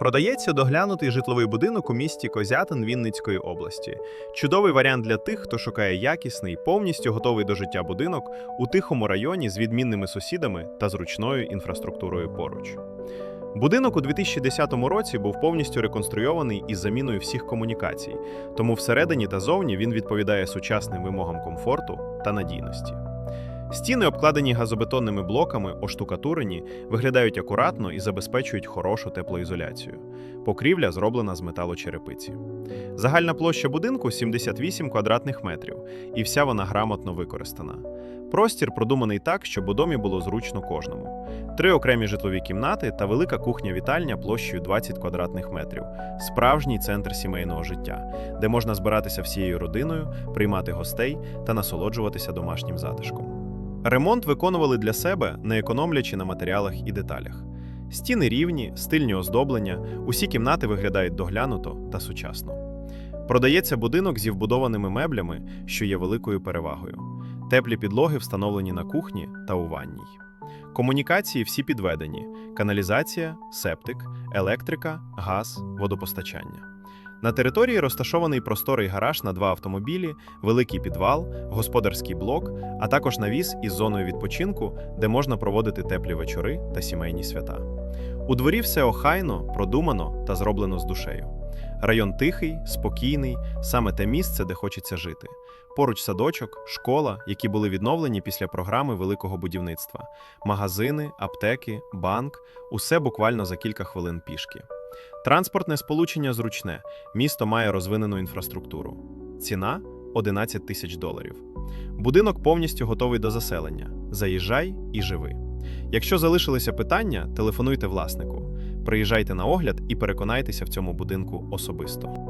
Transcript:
Продається доглянутий житловий будинок у місті Козятин Вінницької області. Чудовий варіант для тих, хто шукає якісний, повністю готовий до життя будинок у тихому районі з відмінними сусідами та зручною інфраструктурою поруч. Будинок у 2010 році був повністю реконструйований із заміною всіх комунікацій, тому всередині та зовні він відповідає сучасним вимогам комфорту та надійності. Стіни, обкладені газобетонними блоками, оштукатурені, виглядають акуратно і забезпечують хорошу теплоізоляцію. Покрівля зроблена з металочерепиці. Загальна площа будинку 78 квадратних метрів, і вся вона грамотно використана. Простір продуманий так, щоб у домі було зручно кожному. Три окремі житлові кімнати та велика кухня-вітальня площею 20 квадратних метрів, справжній центр сімейного життя, де можна збиратися всією родиною, приймати гостей та насолоджуватися домашнім затишком. Ремонт виконували для себе, не економлячи на матеріалах і деталях. Стіни рівні, стильні оздоблення, усі кімнати виглядають доглянуто та сучасно. Продається будинок зі вбудованими меблями, що є великою перевагою. Теплі підлоги встановлені на кухні та у ванній. Комунікації всі підведені: каналізація, септик, електрика, газ, водопостачання. На території розташований просторий гараж на два автомобілі, великий підвал, господарський блок, а також навіс із зоною відпочинку, де можна проводити теплі вечори та сімейні свята. У дворі все охайно, продумано та зроблено з душею. Район тихий, спокійний, саме те місце, де хочеться жити. Поруч садочок, школа, які були відновлені після програми великого будівництва, магазини, аптеки, банк усе буквально за кілька хвилин пішки. Транспортне сполучення зручне, місто має розвинену інфраструктуру. Ціна 11 тисяч доларів. Будинок повністю готовий до заселення. Заїжджай і живи. Якщо залишилися питання, телефонуйте власнику. Приїжджайте на огляд і переконайтеся в цьому будинку особисто.